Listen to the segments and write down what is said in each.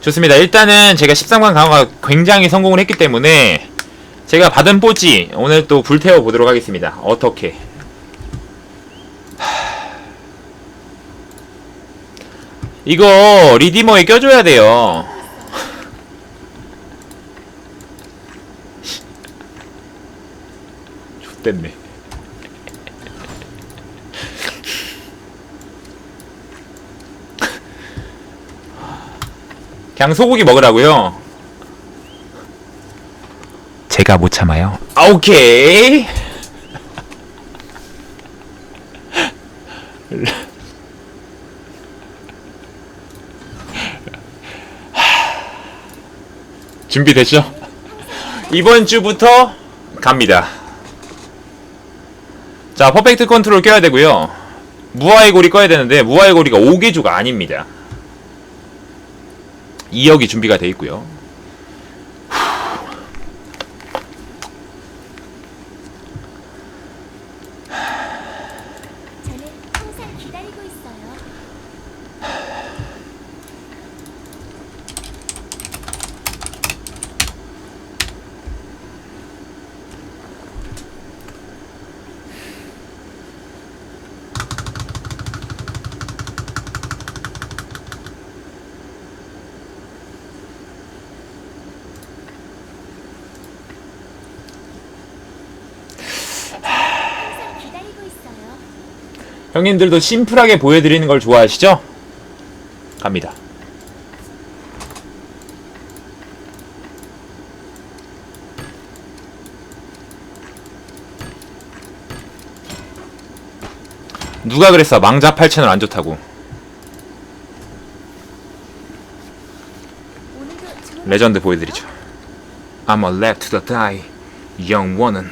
좋습니다. 일단은 제가 13관 강화가 굉장히 성공을 했기 때문에 제가 받은 뽀지 오늘 또 불태워 보도록 하겠습니다. 어떻게? 하... 이거 리디머에 껴줘야 돼요. 좋댔네. 그냥 소고기 먹으라고요. 제가 못 참아요. 아, 오케이. 준비됐죠? 이번 주부터 갑니다. 자, 퍼펙트 컨트롤 껴야 되고요. 무아의 고리 꺼야 되는데 무아의 고리가 5개주가 아닙니다. 2억이 준비가 돼 있고요. 저는 항상 기다리고 있어요. 항상 기다리고 있어요. 형님들도 심플하게 보여드리는 걸 좋아하시죠? 갑니다. 누가 그랬어? 망자 8채널 안 좋다고. 레전드 보여드리죠. I'm a left to die. 영원은.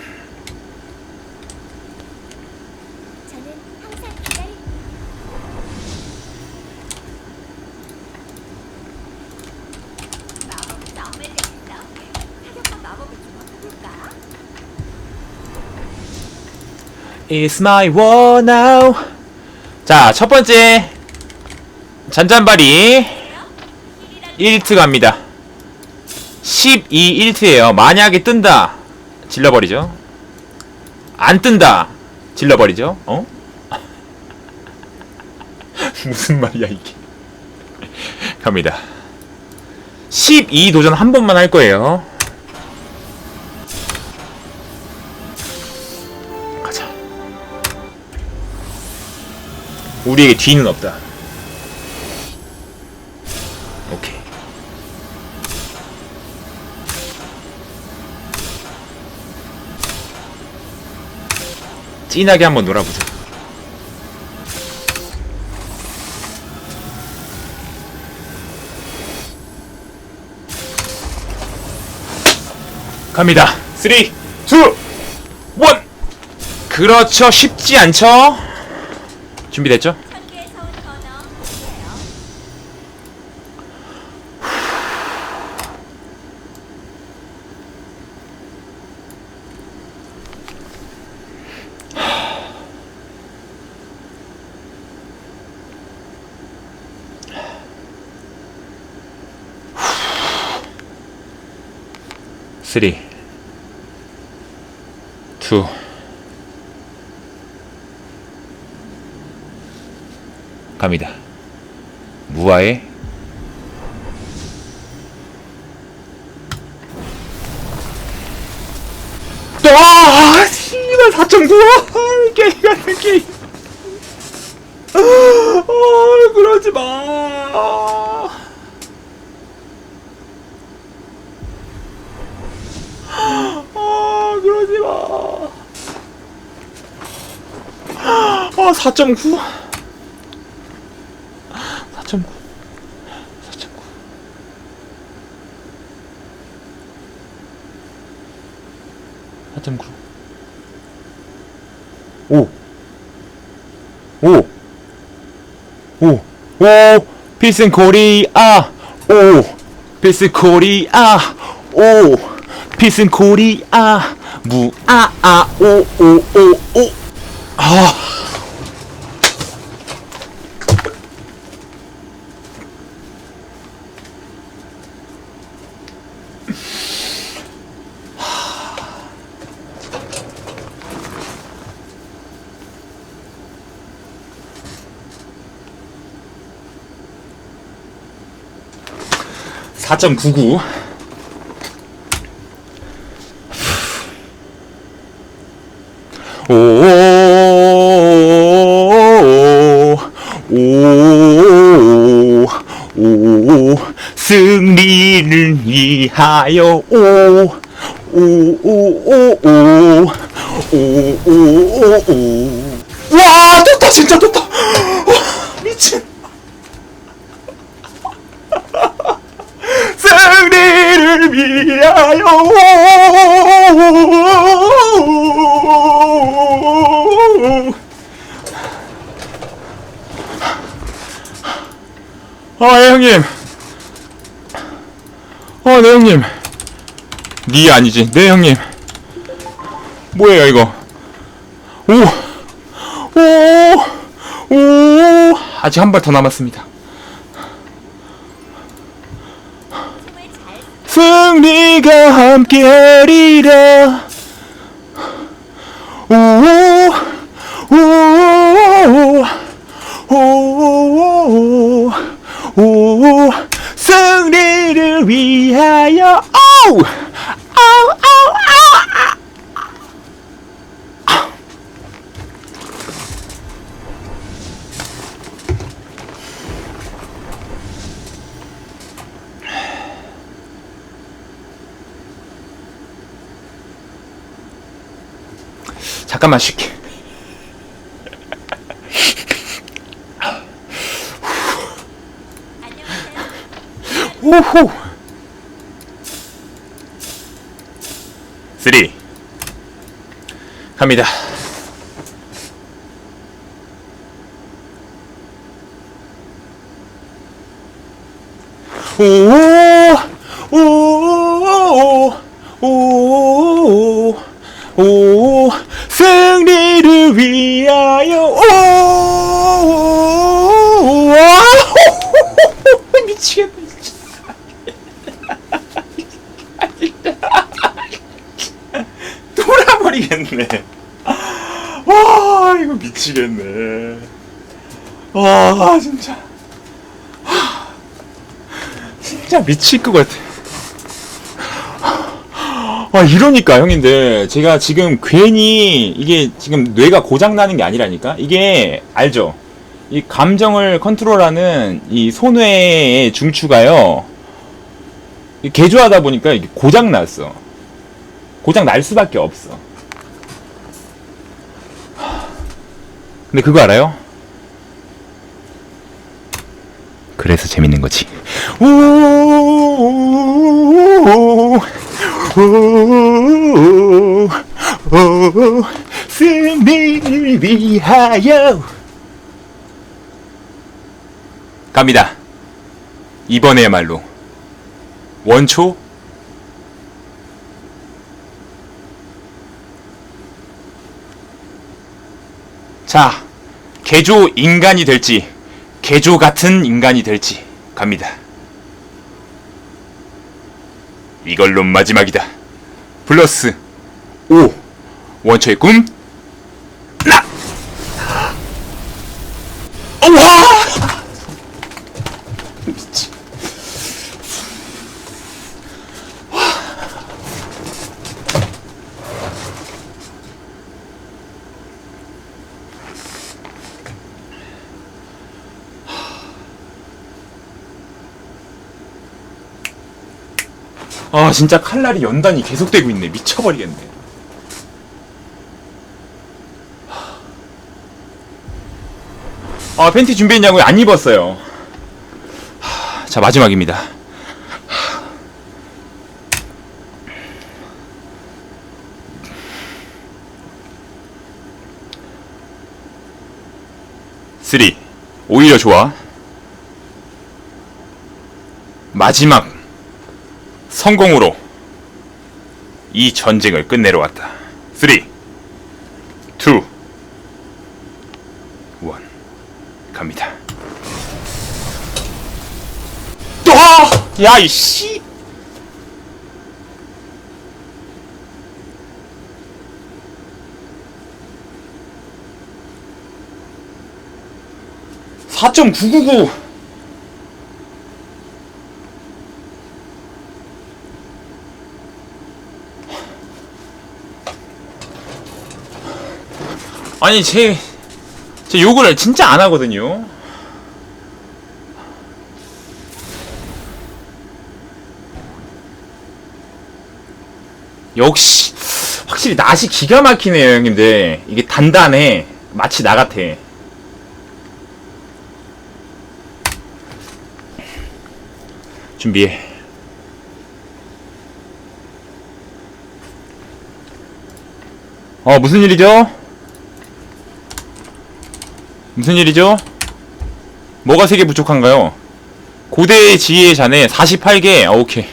저는 항상 기다리. 마법이 너무 재밌어. 사격한 마법을 좀 어볼까? It's my war now. 자, 첫 번째 잔잔바리 1트 갑니다. 12 1트예요. 만약에 뜬다. 질러버리죠. 안 뜬다. 질러버리죠. 어? 무슨 말이야 이게. 갑니다. 12 도전 한 번만 할 거예요. 우리에게 뒤는 없다. 오케이. 진하게 한번 놀아보자. 갑니다. 3, 2, 1. 그렇죠. 쉽지 않죠? 준비됐죠? 쓰리 투 갑니다 무아의 아 씨발 4.9 게임 같은 게임 아 그러지 마 아, 그러지 마. 아, 4.9. 4.9. 4.9. 4.9. 5. 5. 5. 5. 필승 코리아. 5. 필승 코리아. 5. 필승 코리아. 무아아. 5. 5. 5. 5. 아. 4.99 오오오오 승리를 위하여 오오오오오오오오오 와 떴다 진짜 떴다 와, 미친 승리를 위하여 아, 예, 형님. 어, 네, 형님. 니 아니지. 네, 형님. 뭐예요, 이거? 오! 오! 오! 아직 한 발 더 남았습니다. 힘을 잘 승리가 함께하리라 오오 오오 오 승리를 위하여 아우 아우 아우 잠깐만 쉴게. 우후 3 갑니다 오오오오오 승리를 위하여 오 미치겠네. 돌아버리겠네. 와, 이거 미치겠네. 와, 진짜. 하, 진짜 미칠 것 같아. 아, 이러니까, 형님들. 제가 지금 괜히, 이게 지금 뇌가 고장 나는 게 아니라니까? 이게, 알죠? 이 감정을 컨트롤하는 이 손뇌의 중추가요. 이 개조하다 보니까 이게 고장 났어. 고장 날 수밖에 없어. 근데 그거 알아요? 그래서 재밌는 거지. 오, 오, 승리를 위하여 갑니다. 이번에야말로 원초 자, 개조 인간이 될지, 개조 같은 인간이 될지 갑니다. 이걸로 마지막이다. 플러스 5 원초의 꿈 나. 우와! 아 진짜 칼날이 연단이 계속되고 있네. 미쳐버리겠네. 아 팬티 준비했냐고요? 안 입었어요. 하, 자 마지막입니다. 쓰리. 오히려 좋아. 마지막 성공으로 이 전쟁을 끝내러 왔다. 3, 2, 1. 갑니다. 또! 야, 이씨! (4.999) 아니 제, 제 욕을 진짜 안 하거든요. 역시 확실히 낫이 기가 막히네요 형님들. 이게 단단해. 마치 나 같아. 준비해. 어 무슨 일이죠? 무슨 일이죠? 뭐가 3개 부족한가요? 고대의 지혜의 잔에 48개 아, 오케이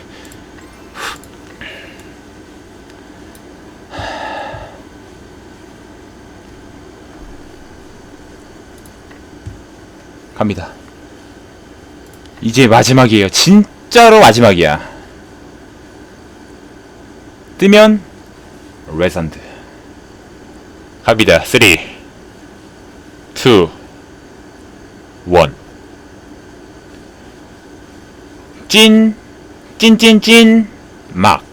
갑니다. 이제 마지막이에요. 진짜로 마지막이야. 뜨면 레전드. 갑니다. 3 2 1 찐, 찐찐찐, 막.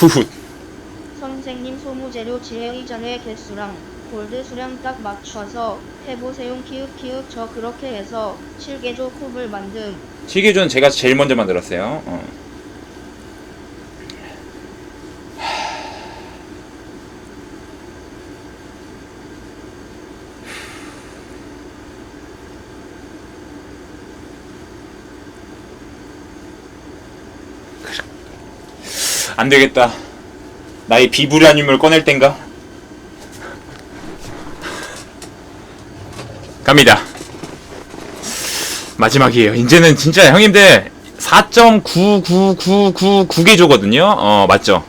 후훗. 선생님 소무재료 지혜의 잔의 개수랑 골드 수량 딱 맞춰서 해보세요 키읔 키읔 저 그렇게 해서 7개조 컵을 만듦 시계존 제가 제일 먼저 만들었어요. 어. 안 되겠다. 나의 비브라늄을 꺼낼 땐가? 갑니다. 마지막이에요. 이제는 진짜 형님들 4.99999개조거든요. 어, 맞죠?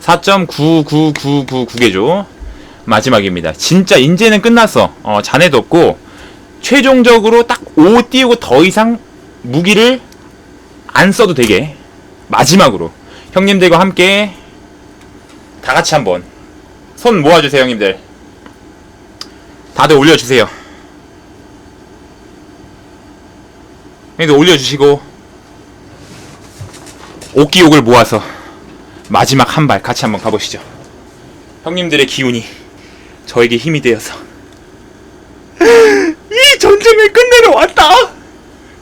4.99999개조. 마지막입니다. 진짜 이제는 끝났어. 어, 잔해도 없고 최종적으로 딱 5 띄우고 더 이상 무기를 안 써도 되게 마지막으로 형님들과 함께 다 같이 한번 손 모아주세요, 형님들. 다들 올려주세요. 형님들 올려주시고 옥기옥을 모아서 마지막 한 발 같이 한번 가보시죠. 형님들의 기운이 저에게 힘이 되어서 이 전쟁을 끝내러 왔다.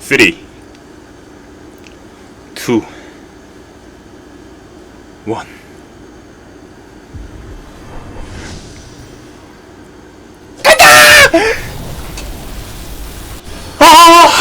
3 2 1 아!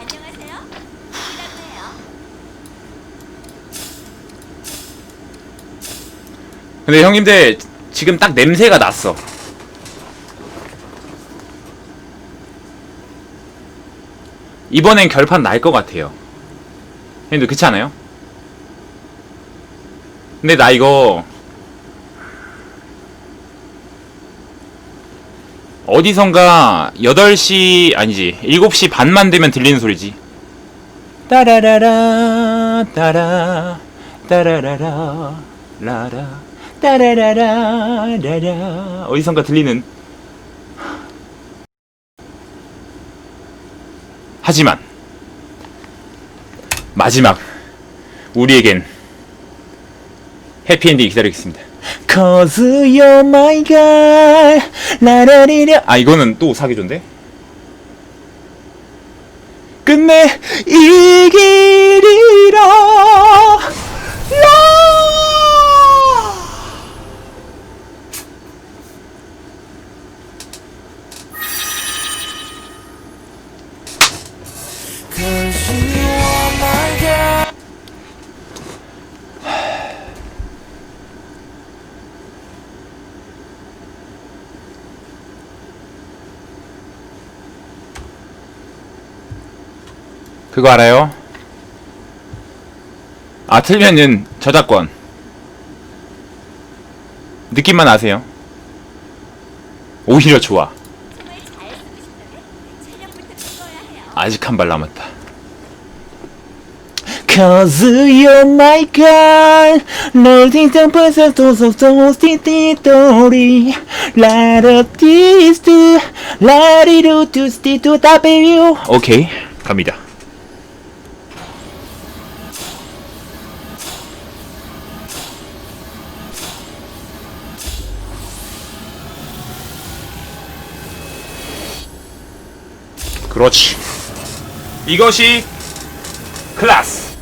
안녕하세요. 이라고 해요. 근데 형님들 지금 딱 냄새가 났어. 이번엔 결판 날 것 같아요. 형님들 그렇지 않아요? 근데 나 이거 어디선가 8시 아니지 7시 반만 되면 들리는 소리지 따라라라 따라 따라라라 라라 따라라라 라라. 어디선가 들리는. 하지만 마지막 우리에겐 해피엔딩이 기다리고 있습니다. Cause you're my girl 라라리라 아 이거는 또 사기존데? 끝내 이 길이라. 라 그거 알아요? 아 틀면은 저작권. 느낌만 아세요? 오히려 좋아. 아직 한 발 남았다. Cause you're my girl. 널 진짜 벌써 도서서 스티티토리 라르티스트 라리루투 스티투 따베유 오케이 갑니다 그렇지. 이것이 클라스.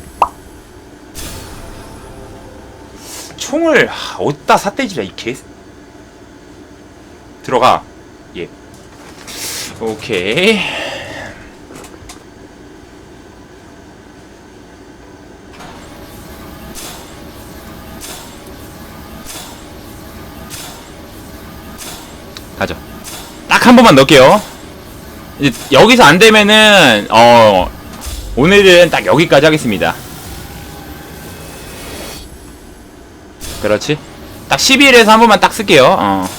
총을 하, 어디다 삿대지라 이개. 들어가. 예. 오케이. 가죠 딱 한 번만 넣을게요 여기서 안 되면은 어 오늘은 딱 여기까지 하겠습니다. 그렇지. 딱 12일에서 한 번만 딱 쓸게요. 어.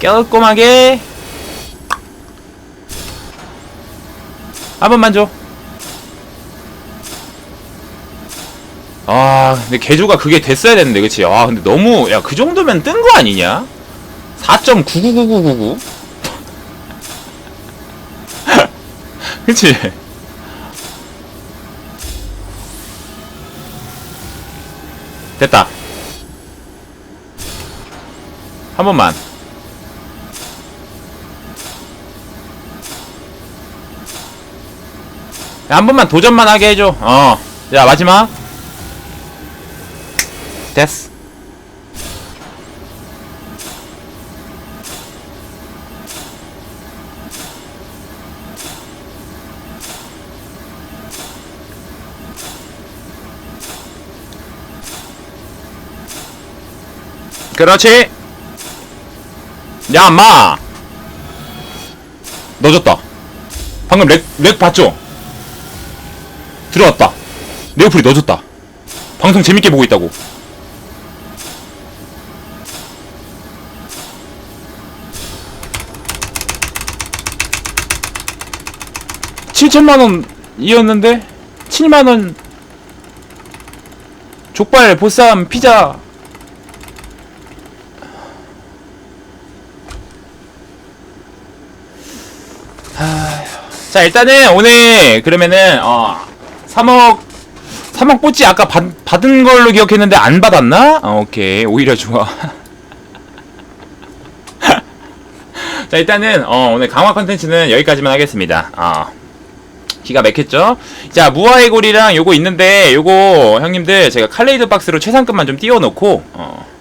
깔끔하게 한 번만 줘. 아, 근데 개조가 그게 됐어야 되는데, 그치? 아, 근데 너무, 야, 그 정도면 뜬 거 아니냐? 4.99999? 그치? 됐다. 한 번만. 야, 한 번만 도전만 하게 해줘. 어. 자, 마지막. 됐어. 그렇지. 야, 마. 넣어줬다. 방금 렉, 렉 봤죠? 들어왔다. 네오플이 넣어줬다. 방송 재밌게 보고 있다고. 칠천만 원 이었는데 7만 원 족발 보쌈 피자. 자 일단은 오늘 그러면은 어 3억 3억 뽀찌 아까 받, 받은 걸로 기억했는데 안 받았나? 어, 오케이. 오히려 좋아. 자 일단은 어, 오늘 강화 컨텐츠는 여기까지만 하겠습니다. 어. 기가 막혔죠? 자 무화의 골이랑 요거 있는데 요거 형님들 제가 칼레이드 박스로 최상급만 좀 띄워놓고 어.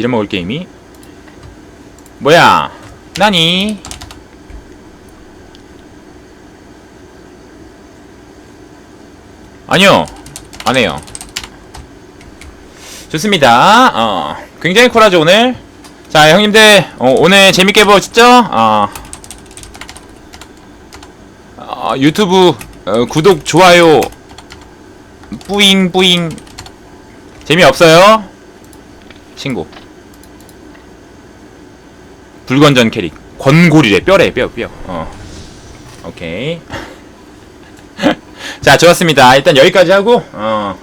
빌어먹을 게임이 뭐야 나니 아니요 안 해요. 좋습니다. 어, 굉장히 쿨하죠, 오늘? 자, 형님들, 어, 오늘 재밌게 보셨죠? 어, 어, 유튜브 어, 구독, 좋아요, 뿌잉, 뿌잉. 재미없어요? 신고. 불건전 캐릭. 권골이래, 뼈래, 뼈, 뼈. 어. 오케이. 자, 좋았습니다. 일단 여기까지 하고, 어,